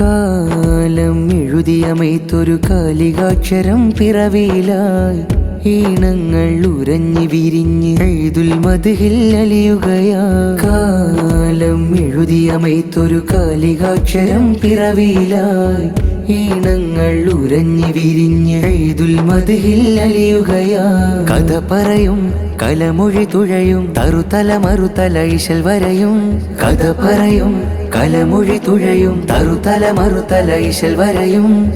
കാലം എഴുതിയമൈത്തൊരു കാലികാക്ഷരം പിറവിയിലായി. ഈണങ്ങൾ ഉരഞ്ഞു വിരിഞ്ഞ് എഴുതുൽ മതിൽ അലിയുകയാ കാലം എഴുതിയമൈത്തൊരു കാലികാക്ഷരം പിറവിയിലായി. ഈണങ്ങൾ ഉരഞ്ഞു വിരിഞ്ഞ് എഴുതുൽ മതിൽ അലിയുകയാ. കഥ പറയും കലമൊഴി തുഴയും തറുതല മറുതല ഇശൽ വരയും. കഥ പറയും കലമൊഴി തുഴയും തറുതല മറുതല ഇശൽ വരയും.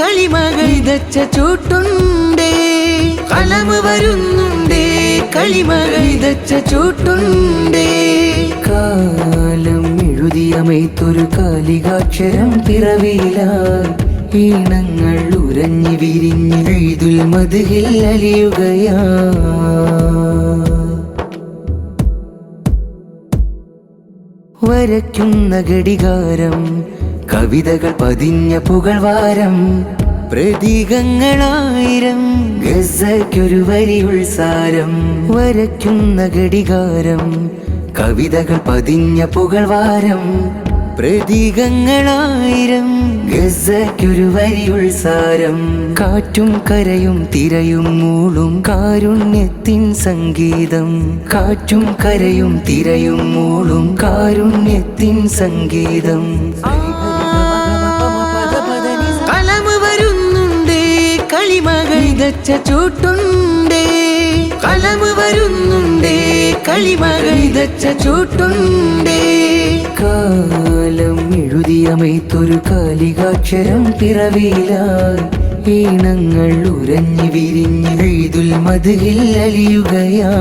കളിമകൾ ചൂട്ടുണ്ടേ. കലമ് ചൂട്ടുണ്ടേ. കാലം എഴുതിയമൈത്തൊരു കാലികാക്ഷരം പിറവിയിലായി. ഈണങ്ങൾ ഉരഞ്ഞു വിരിഞ്ഞ് എഴുതുൽ മതിൽ അലിയുകയാ. വരയ്ക്കുന്ന ഘടികാരം കവിതകൾ പതിഞ്ഞ പുകൾവാരം പ്രതീകങ്ങളായിരം ഗസയ്ക്കൊരു വരി ഉൾസാരം വരയ്ക്കുന്ന ഘടികാരം കവിതകൾ പതിഞ്ഞ പുകൾവാരം പ്രതീകങ്ങളായിരം ഗസയ്ക്കൊരു വരി ഉൾസാരം. കാറ്റും കരയും തിരയും മൂളും കാരുണ്യത്തിൻ സംഗീതം. കാറ്റും കരയും തിരയും മൂളും കാരുണ്യത്തിൻ സംഗീതം. കളിമകൾ ചൂട്ടുണ്ടേ. കലമ വരുന്നുണ്ടേ കളിമകൾ ഇതച്ച ചൂട്ടുണ്ടേ കാലികാക്ഷരം പിറവിയിലായി ഈണങ്ങൾ ഉരഞ്ഞു വിരിഞ്ഞ് എഴുതുൽ മതിലിൽ അലിയുകയാ.